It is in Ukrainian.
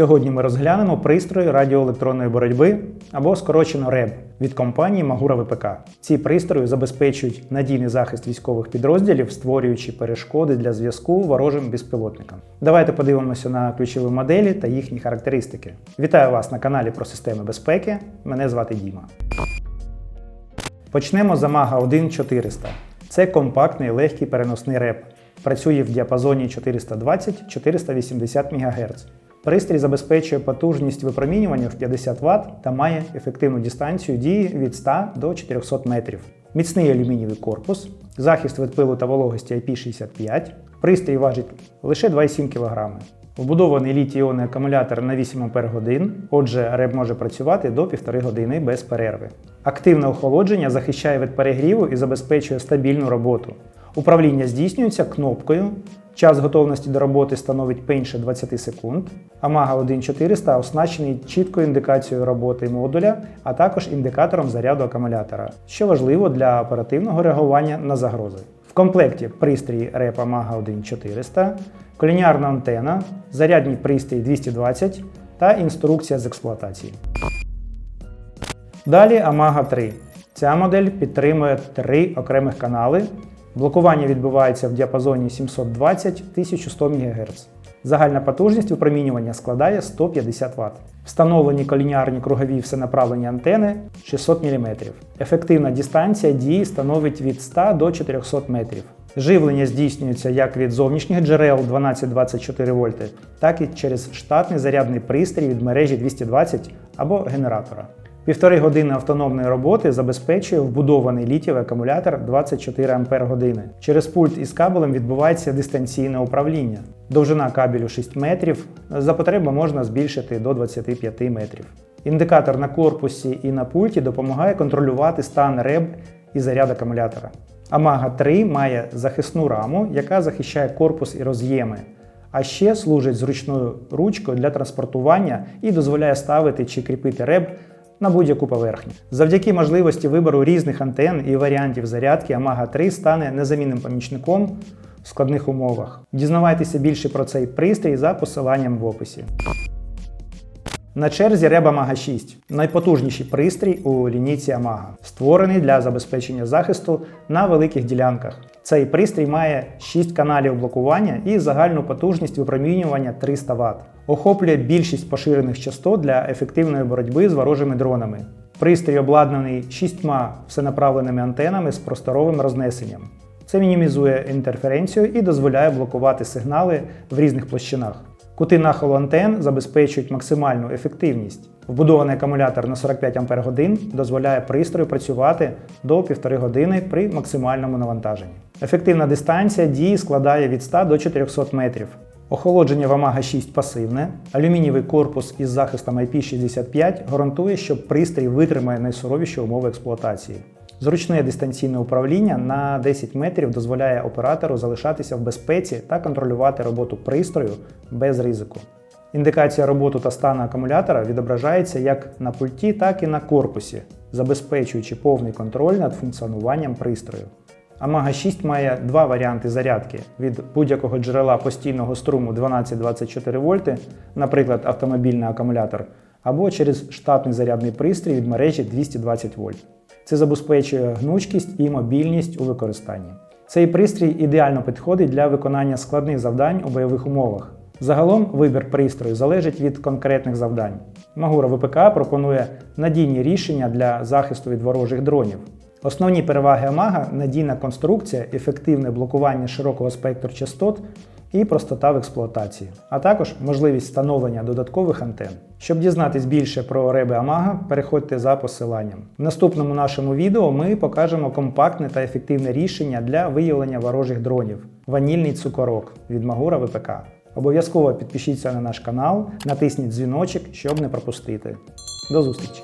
Сьогодні ми розглянемо пристрої радіоелектронної боротьби або скорочено РЕБ від компанії Магура ВПК. Ці пристрої забезпечують надійний захист військових підрозділів, створюючи перешкоди для зв'язку ворожим безпілотникам. Давайте подивимося на ключові моделі та їхні характеристики. Вітаю вас на каналі про системи безпеки. Мене звати Діма. Почнемо з Amaga 1400. Це компактний легкий переносний реп. Працює в діапазоні 420-480 МГц. Пристрій забезпечує потужність випромінювання в 50 Вт та має ефективну дистанцію дії від 100 до 400 метрів. Міцний алюмінієвий корпус, захист від пилу та вологості IP65. Пристрій важить лише 2,7 кг. Вбудований літій-іонний акумулятор на 8 Ах, отже, реп може працювати до 1,5 години без перерви. Активне охолодження захищає від перегріву і забезпечує стабільну роботу. Управління здійснюється кнопкою. Час готовності до роботи становить менше 20 секунд. Amaga 1400 оснащений чіткою індикацією роботи модуля, а також індикатором заряду акумулятора, що важливо для оперативного реагування на загрози. В комплекті пристрій REP Amaga 1400, колініарна антена, зарядний пристрій 220 та інструкція з експлуатації. Далі Amaga 3. Ця модель підтримує три окремих канали. Блокування відбувається в діапазоні 720-1100 МГц. Загальна потужність випромінювання складає 150 Вт. Встановлені колініарні кругові всенаправлені антени 600 мм. Ефективна дистанція дії становить від 100 до 400 метрів. Живлення здійснюється як від зовнішніх джерел 12-24 вольти, так і через штатний зарядний пристрій від мережі 220 або генератора. Півтори години автономної роботи забезпечує вбудований літієвий акумулятор 24 Ах. Через пульт із кабелем відбувається дистанційне управління. Довжина кабелю 6 метрів. За потреби можна збільшити до 25 метрів. Індикатор на корпусі і на пульті допомагає контролювати стан реб і заряд акумулятора. Amaga 3 має захисну раму, яка захищає корпус і роз'єми. А ще служить зручною ручкою для транспортування і дозволяє ставити чи кріпити реб на будь-яку поверхню. Завдяки можливості вибору різних антен і варіантів зарядки Амага 3 стане незамінним помічником в складних умовах. Дізнавайтеся більше про цей пристрій за посиланням в описі. На черзі Reb Amaga 6 найпотужніший пристрій у лінійці Amaga, створений для забезпечення захисту на великих ділянках. Цей пристрій має 6 каналів блокування і загальну потужність випромінювання 300 Вт. Охоплює більшість поширених частот для ефективної боротьби з ворожими дронами. Пристрій обладнаний шістьма всенаправленими антенами з просторовим рознесенням. Це мінімізує інтерференцію і дозволяє блокувати сигнали в різних площинах. Кути нахилу антен забезпечують максимальну ефективність. Вбудований акумулятор на 45 Ах дозволяє пристрою працювати до 1,5 години при максимальному навантаженні. Ефективна дистанція дії складає від 100 до 400 метрів. Охолодження в Amaga 6 пасивне. Алюмінієвий корпус із захистом IP65 гарантує, що пристрій витримає найсуровіші умови експлуатації. Зручне дистанційне управління на 10 метрів дозволяє оператору залишатися в безпеці та контролювати роботу пристрою без ризику. Індикація роботи та стану акумулятора відображається як на пульті, так і на корпусі, забезпечуючи повний контроль над функціонуванням пристрою. Amaga 6 має два варіанти зарядки від будь-якого джерела постійного струму 12-24 вольти, наприклад, автомобільний акумулятор, або через штатний зарядний пристрій від мережі 220 вольт. Це забезпечує гнучкість і мобільність у використанні. Цей пристрій ідеально підходить для виконання складних завдань у бойових умовах. Загалом вибір пристрою залежить від конкретних завдань. Магура ВПК пропонує надійні рішення для захисту від ворожих дронів. Основні переваги Amaga – надійна конструкція, ефективне блокування широкого спектру частот і простота в експлуатації, а також можливість встановлення додаткових антен. Щоб дізнатись більше про реби Amaga, переходьте за посиланням. В наступному нашому відео ми покажемо компактне та ефективне рішення для виявлення ворожих дронів ванільний цукорок від Магура ВПК. Обов'язково підпишіться на наш канал, натисніть дзвіночок, щоб не пропустити. До зустрічі!